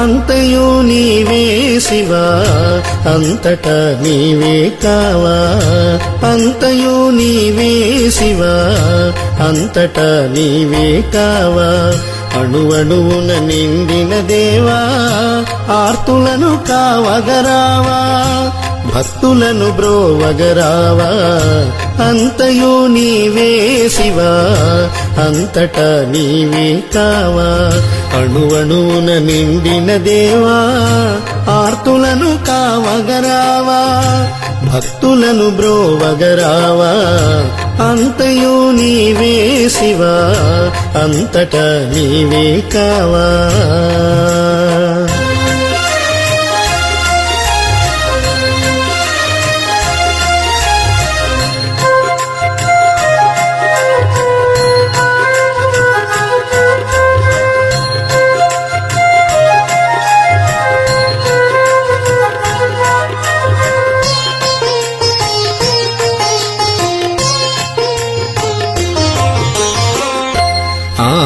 అంతయు నీవే శివా అంతట నీవే కావా? అంతయు నీవే శివా అంతట నీవే కావా? అణువణువున నిండిన దేవా ఆర్తులను కావగరావా? భక్తులను బ్రోవగరావా? అంతయు నీవే శివా? అంతటా నీవే కావా? అణువణువున నిండిన దేవా ఆర్తులను కావగరావా? భక్తులను బ్రోవగరావా? అంతయు నీవే శివా? అంతటా నీవే కావా?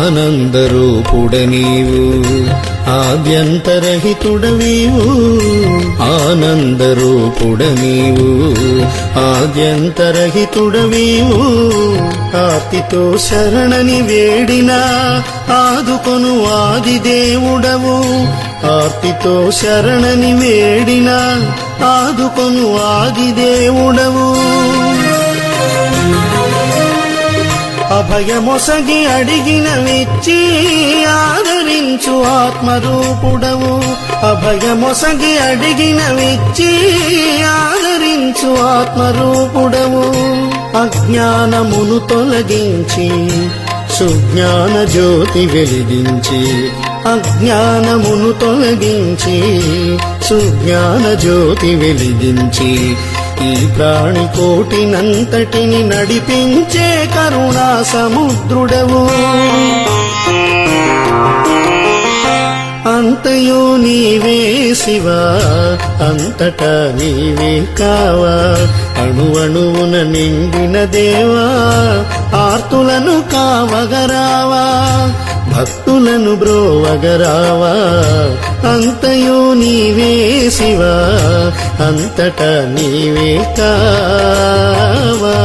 ఆనందరూపుడ నీవు ఆద్యంతరహితుడ నీవు ఆనందరూపుడ నీవు ఆద్యంతరహితుడ నీవు ఆర్తితో శరణని వేడినా ఆదుకొను ఆదిదేవుడవు. ఆర్తితో శరణని వేడినా ఆదుకొను ఆది భయమొసగి అభయమొసగి అడిగిన విచ్చి ఆదరించు ఆత్మరూపుడవు. అభయమొసగి అడిగిన విచ్చి ఆదరించు ఆత్మరూపుడవు. అజ్ఞానమును తొలగించి సుజ్ఞాన జ్యోతి వెలిగించి అజ్ఞానమును తొలగించి సుజ్ఞాన జ్యోతి వెలిగించి ఈ ప్రాణి కోటినంతటిని నడిపించే కరుణా సముద్రుడవు అంతయు నీవే శివా అంతట నీవే కావా. అణువణువున నిండిన దేవా ఆర్తులను కావగరావా. భక్తులను బ్రోవగరావా? అంతయు నీవే శివా? అంతట నీవే కావా?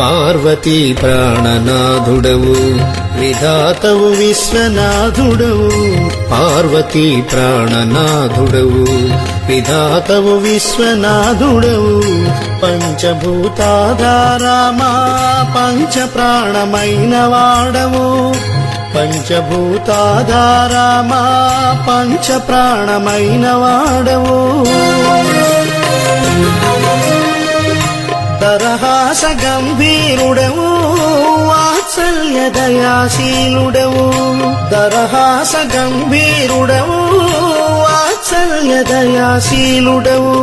పార్వతీ ప్రాణనాథుడవు విధాతవు విశ్వనాథుడవు. పార్వతీ ప్రాణనాథుడవు విధాతవు విశ్వనాథుడవు. పంచభూతాధారామా పంచ ప్రాణమైన వాడవు పంచభూతాధారామా పంచ ప్రాణమైన వాడవు దరహాస గంభీరుడవు వాత్సల్య దయాశీలుడవు దరహాస గంభీరుడవు వాత్సల్య దయాశీలుడవు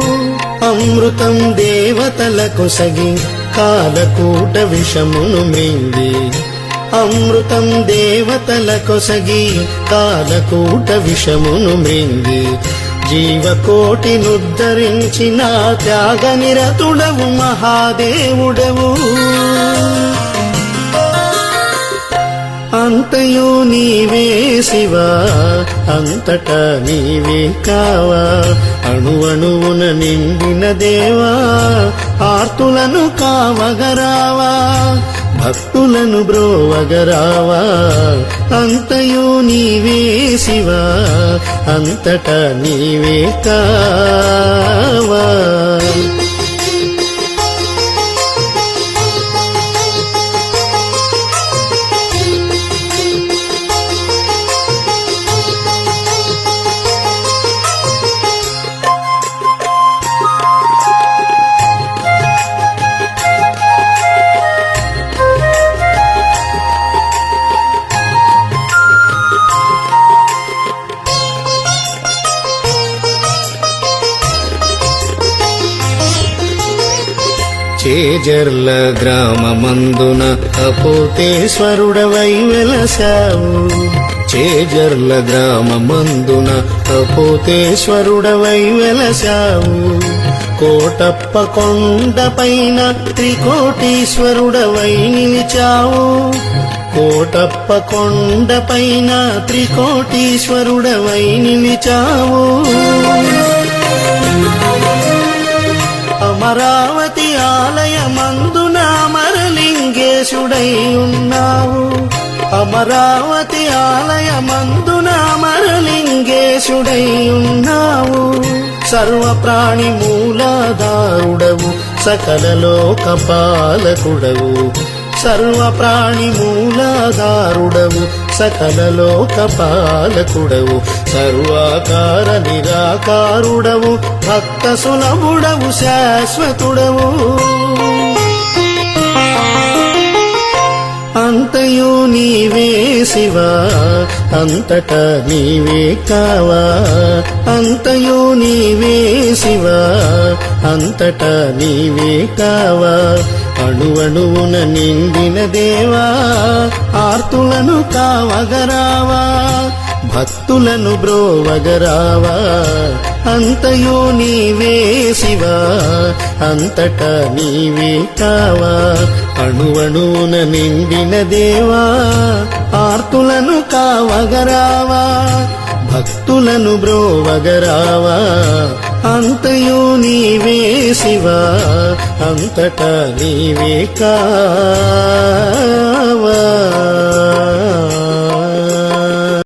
అమృతం దేవతల కొసగి కాలకూట విషమును మృంగి. అమృతం దేవతల కొసగి కాలకూట విషమును మృంగి. జీవకోటినుద్ధరించిన త్యాగ నిరతుడవు మహాదేవుడవు. అంతయు నీవే శివా అంతట నీవే కావా. అణువణువున నిండిన దేవా ఆర్తులను కావగరావా భక్తులను బ్రోవగరావా? అంతయు నీవే శివా అంతటా నీవే కావా? చేజర్ల గ్రామమందున అపోతేశ్వరుడవై వెలసావు చేజర్ల గ్రామమందున అపోతేశ్వరుడవై వెలసావు కోటప్ప కొండపైన త్రికోటీశ్వరుడవై నిలిచావు. కోటప్ప కొండపైన త్రికోటీశ్వరుడవై నిలిచావు. అమరావతి ఆలయమందున అమరలింగేశుడై ఉన్నావు. అమరావతి ఆలయమందున అమరలింగేశుడై ఉన్నావు. సర్వ ప్రాణి మూలాధారుడవు సకల లోక పాలకుడవు. సర్వ ప్రాణి మూలాధారుడవు సకల లోక పాలకుడవు సర్వాకార నిరాకారుడవు భక్త సులభుడవు శాశ్వతుడవు. అంతయు నీవే శివా అంతట నీవే కావా. అంతయు నీవే శివా అంతట నీవే కావా. అణువణువున నిండిన దేవా ఆర్తులను కావగరావా భక్తులను బ్రోవగరావా అంతయో నీవే శివా అంతట నీవే కావా. అణువణువున నిండిన దేవా ఆర్తులను కావగరావా భక్తులను బ్రోవగరావా అంతయు నీవే శివా అంతట నీవే కావా.